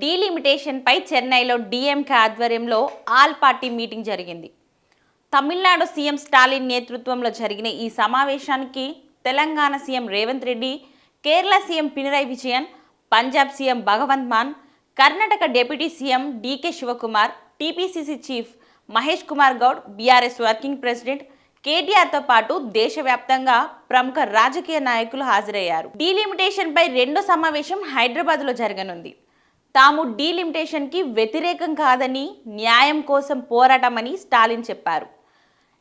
డీలిమిటేషన్పై చెన్నైలో డీఎంకే ఆధ్వర్యంలో all party meeting జరిగింది. తమిళనాడు సీఎం స్టాలిన్ నేతృత్వంలో జరిగిన ఈ సమావేశానికి Telangana CM Revanth Reddy Kerala CM Pinarayi Vijayan Punjab CM Bhagwant Mann Karnataka deputy CM DK Shivakumar TPCC chief Mahesh Kumar Goud BRS working president కేటీఆర్తో పాటు దేశవ్యాప్తంగా ప్రముఖ రాజకీయ నాయకులు హాజరయ్యారు. డీలిమిటేషన్పై రెండో సమావేశం హైదరాబాద్లో జరగనుంది. తాము డీలిమిటేషన్కి వ్యతిరేకం కాదని న్యాయం కోసం పోరాటమని స్టాలిన్ చెప్పారు.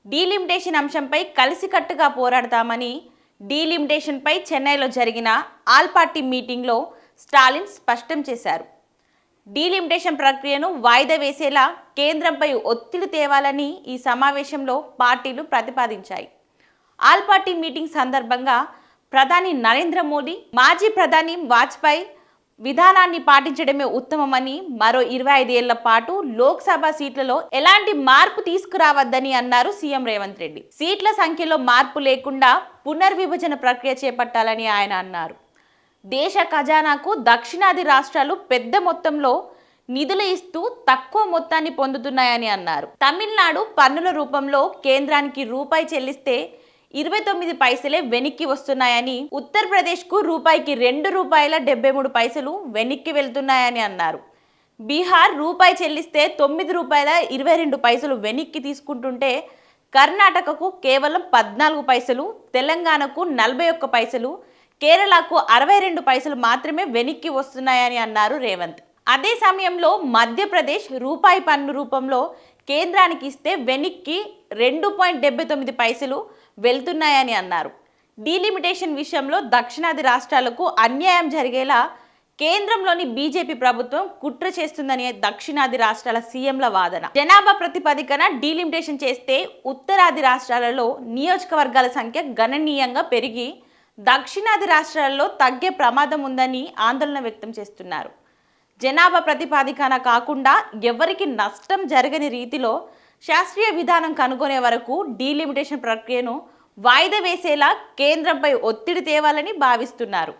డీలిమిటేషన్ అంశంపై కలిసికట్టుగా పోరాడతామని డీలిమిటేషన్పై చెన్నైలో జరిగిన ఆల్ పార్టీ మీటింగ్లో స్టాలిన్ స్పష్టం చేశారు. డీలిమిటేషన్ ప్రక్రియను వాయిదా వేసేలా కేంద్రంపై ఒత్తిడి తేవాలని ఈ సమావేశంలో పార్టీలు ప్రతిపాదించాయి. ఆల్ పార్టీ మీటింగ్ సందర్భంగా ప్రధాని నరేంద్ర మోదీ మాజీ ప్రధాని వాజ్పేయి విధానాన్ని పాటించడమే ఉత్తమమని మరో ఇరవై ఐదేళ్ళ పాటు లోక్సభ సీట్లలో ఎలాంటి మార్పు తీసుకురావద్దని అన్నారు సీఎం రేవంత్ రెడ్డి. సీట్ల సంఖ్యలో మార్పు లేకుండా పునర్విభజన ప్రక్రియ చేపట్టాలని ఆయన అన్నారు. దేశ ఖజానాకు దక్షిణాది రాష్ట్రాలు పెద్ద మొత్తంలో నిధులు ఇస్తూ తక్కువ మొత్తాన్ని పొందుతున్నాయని అన్నారు. తమిళనాడు పన్నుల రూపంలో కేంద్రానికి రూపాయి చెల్లిస్తే ఇరవై తొమ్మిది పైసలే వెనక్కి వస్తున్నాయని ఉత్తరప్రదేశ్కు రూపాయికి రెండు రూపాయల డెబ్బై మూడు పైసలు వెనక్కి వెళ్తున్నాయని అన్నారు. బీహార్ రూపాయి చెల్లిస్తే తొమ్మిది రూపాయల ఇరవై రెండు పైసలు వెనక్కి తీసుకుంటుంటే కర్ణాటకకు కేవలం పద్నాలుగు పైసలు తెలంగాణకు నలభై ఒక్క పైసలు కేరళకు అరవై రెండు పైసలు మాత్రమే వెనక్కి వస్తున్నాయని అన్నారు రేవంత్. అదే సమయంలో మధ్యప్రదేశ్ రూపాయి పన్ను రూపంలో కేంద్రానికి ఇస్తే వెనక్కి రెండు పాయింట్ డెబ్బై తొమ్మిది పైసలు వెళ్తున్నాయని అన్నారు. డీలిమిటేషన్ విషయంలో దక్షిణాది రాష్ట్రాలకు అన్యాయం జరిగేలా కేంద్రంలోని బీజేపీ ప్రభుత్వం కుట్ర చేస్తుందని దక్షిణాది రాష్ట్రాల సీఎంల వాదన. జనాభా ప్రతిపాదికన డీలిమిటేషన్ చేస్తే ఉత్తరాది రాష్ట్రాలలో నియోజకవర్గాల సంఖ్య గణనీయంగా పెరిగి దక్షిణాది రాష్ట్రాలలో తగ్గే ప్రమాదం ఉందని ఆందోళన వ్యక్తం చేస్తున్నారు. జనాభా ప్రతిపాదికన కాకుండా ఎవరికి నష్టం జరగని రీతిలో శాస్త్రీయ విధానం కనుగొనే వరకు డీలిమిటేషన్ ప్రక్రియను వాయిదా వేసేలా కేంద్రంపై ఒత్తిడి తేవాలని భావిస్తున్నారు.